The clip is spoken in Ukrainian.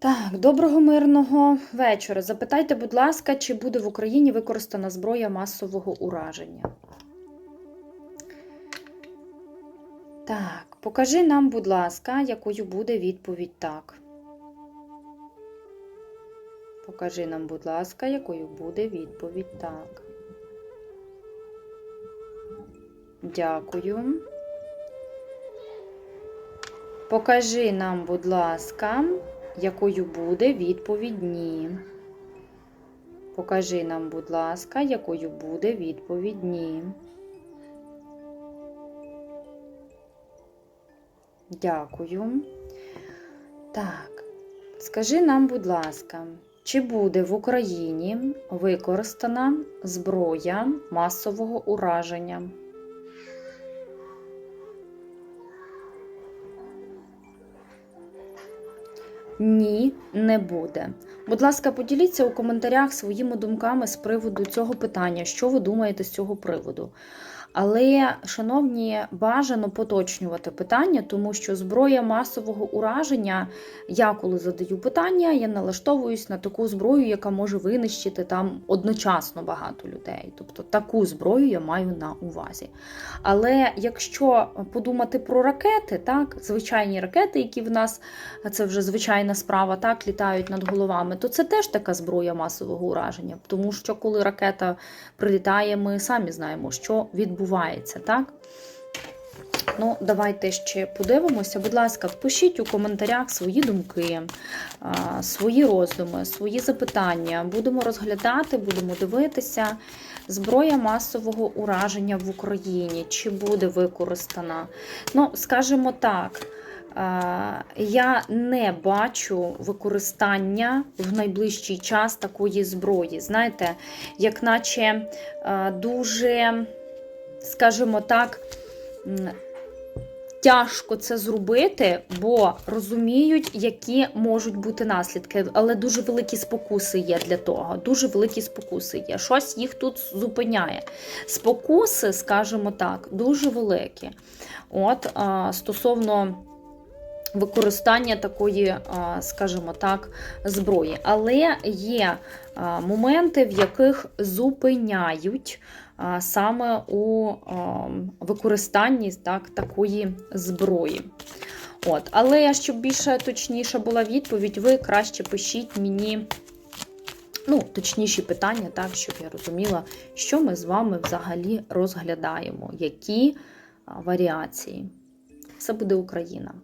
Так, доброго мирного вечора. Запитайте, будь ласка, чи буде в Україні використана зброя масового ураження? Так, покажи нам, будь ласка, якою буде відповідь так. Покажи нам, будь ласка, якою буде відповідь так. Дякую. Покажи нам, будь ласка, якою буде відповідь ні. Покажи нам, будь ласка, якою буде відповідь ні. Дякую. Так, скажи нам, будь ласка, чи буде в Україні використана зброя масового ураження? Ні, не буде. Будь ласка, поділіться у коментарях своїми думками з приводу цього питання, що ви думаєте з цього приводу. Але, шановні, бажано поточнювати питання, тому що зброя масового ураження, я коли задаю питання, я налаштовуюсь на таку зброю, яка може винищити там одночасно багато людей. Тобто таку зброю я маю на увазі. Але якщо подумати про ракети, так, звичайні ракети, які в нас це вже звичайна справа, так літають над головами, то це теж така зброя масового ураження. Тому що коли ракета прилітає, ми самі знаємо, що відбувається, так? Ну, давайте ще подивимося. Будь ласка, пишіть у коментарях свої думки, свої роздуми, свої запитання. Будемо розглядати, будемо дивитися. Зброя масового ураження в Україні чи буде використана? Ну, скажімо так. Я не бачу використання в найближчий час такої зброї. Знаєте, як наче дуже, скажімо так, тяжко це зробити, бо розуміють, які можуть бути наслідки, але дуже великі спокуси є для того. Дуже великі спокуси є. Щось їх тут зупиняє. Спокуси, скажімо так, дуже великі. От стосовно. Використання такої, скажімо так, зброї. Але є моменти, в яких зупиняють саме у використанні так, такої зброї. От. Але щоб більше точніша була відповідь, ви краще пишіть мені ну, точніші питання, так, щоб я розуміла, що ми з вами взагалі розглядаємо, які варіації. Це буде Україна.